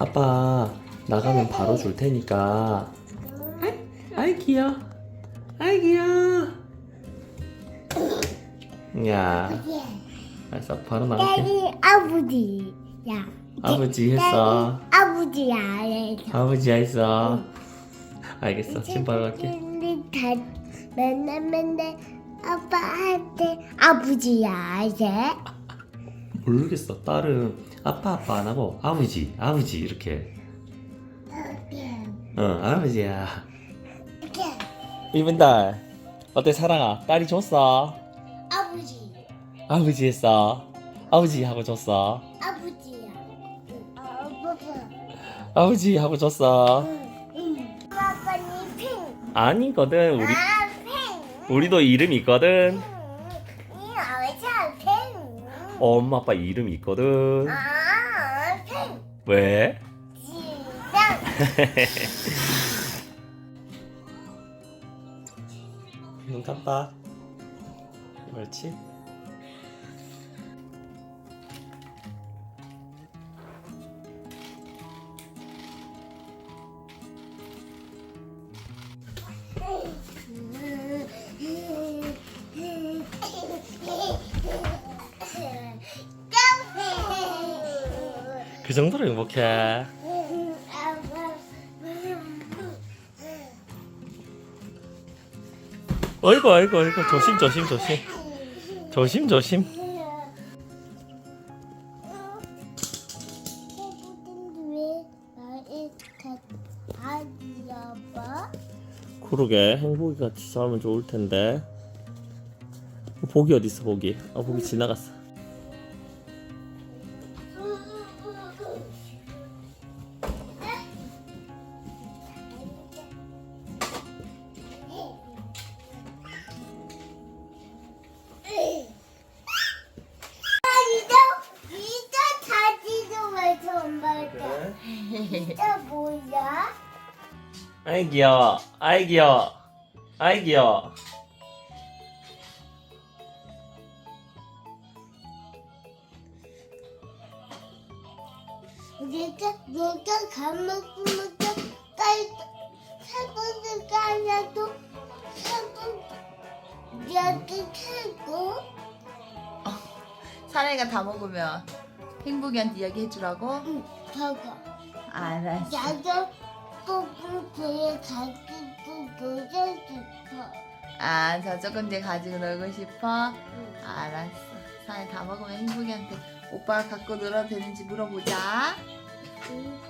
아빠 나가면 바로 줄 테니까. 아이, 아이 귀여. 아이 귀여. 야, 알았어 바로 나갈게. daddy 아버지 야 아버지 했어. 아버지야 해서 아버지 했어. 알겠어. 지금 바로 갈게. 근데 다 맨날 맨날 아빠한테 아버지야 이제 모르겠어. 딸은 아빠 아빠 안 하고 아버지 아버지 이렇게. 응 아버지야. 이분 딸 어때 사랑아? 딸이 줬어. 아버지 아버지 했어. 아버지 하고 줬어. 아버지야 아버지 아버지 하고 줬어. 아빠니 핑 아니거든. 우리 아, 핑. 우리도 이름 있거든. 이 아버지야 핑. 엄마 아빠 이름 있거든. 아, 핑. 왜? 시작. 눈 깜빡. 그렇지. 그 정도로 행복해. 어이구 어이구 어이구 조심 조심 조심 조심 조심. 그러게 행복이 같이 살면 좋을 텐데. 복이 어디 있어 복이? 아 복이 지나갔어. 진짜 뭐야? 아이 귀여워. 아이 귀여워. 아이 귀여워. 내가 내가 딸 사돈을 까냐도 사돈 여기 살고 사랑이가 다 먹으면 행복이한테 이야기 해주라고? 응 저거 알았어. 나도 꼭꼭 그에 가지고 놀고 싶어. 아, 저쪽 건데 가지고 놀고 싶어? 알았어. 사랑이 다 먹으면 행복이한테 오빠가 갖고 놀아도 되는지 물어보자. 응.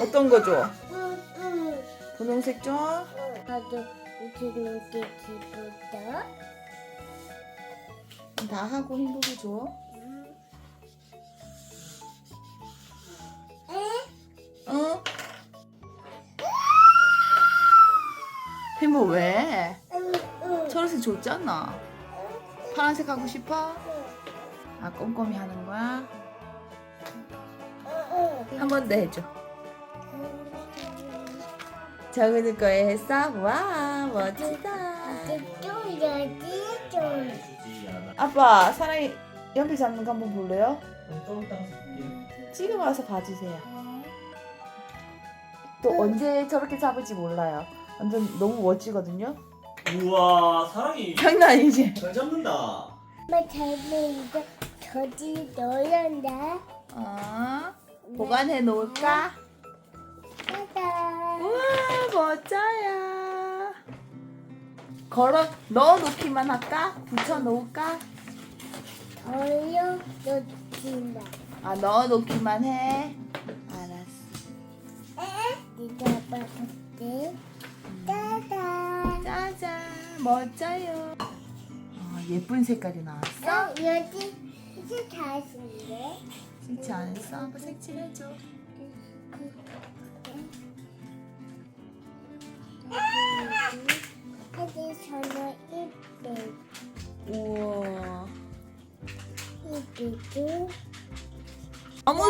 어떤 거 줘? 응, 응. 분홍색 줘? 나도 이렇게 기쁘다. 다 하고 행복이 줘. 응? 행복 왜? 응, 응. 초록색 줬잖아. 파란색 하고 싶어? 아, 꼼꼼히 하는 거야? 한 번 더 해줘. 적은 거에 했어? 와, 멋지다. 또 여기 좀. 아빠, 사랑이 연필 잡는 거 한번 볼래요? 지금 와서 봐주세요. 또 언제 저렇게 잡을지 몰라요. 완전 너무 멋지거든요. 우와 사랑이 장난 아니지? 잘 잡는다. 엄마 잘면 이제 저기 넣는다. 어, 보관해 놓을까? 짜잔. 우와, 멋져요. 걸어 넣어 놓기만 할까? 붙여 놓을까? 더요 넣긴다. 아, 넣어 놓기만 해. 알았어. 이제 아빠 볼게. 짜잔. 짜잔, 멋져요. 어, 예쁜 색깔이 나왔어? 어, 여기 이제 다시인데. 색칠 안 했어? 한번 색칠해줘. 여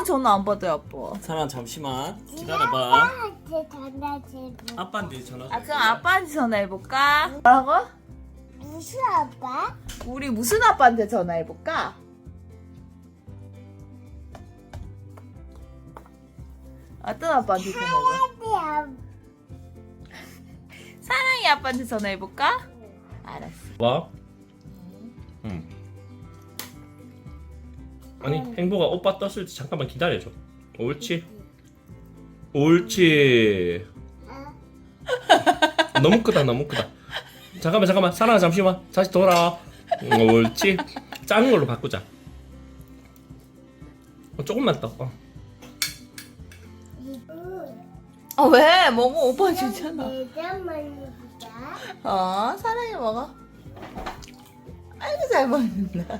전화 안 받아요, 아빠. 사랑 잠시만 기다려봐. 아빠한테 전화해보. 아빠한테 전화. 아, 그럼 아빠한테 전화해볼까? 뭐라고? 무슨 아빠? 우리 무슨 아빠한테 전화해볼까? 어떤 아빠한테 전화해볼까? 아빠. 사랑이 아빠한테 전화해볼까? 알았어. 봐. 아니 행복아 오빠 떴을 때 잠깐만 기다려줘. 옳지. 옳지. 너무 크다 너무 크다. 잠깐만 잠깐만 사랑아 잠시만 다시 돌아. 음, 옳지. 작은 걸로 바꾸자. 어, 조금만 떠. 어. 아 왜? 먹어 오빠 주잖아. 어 사랑이 먹어. 아이고 잘 먹는다.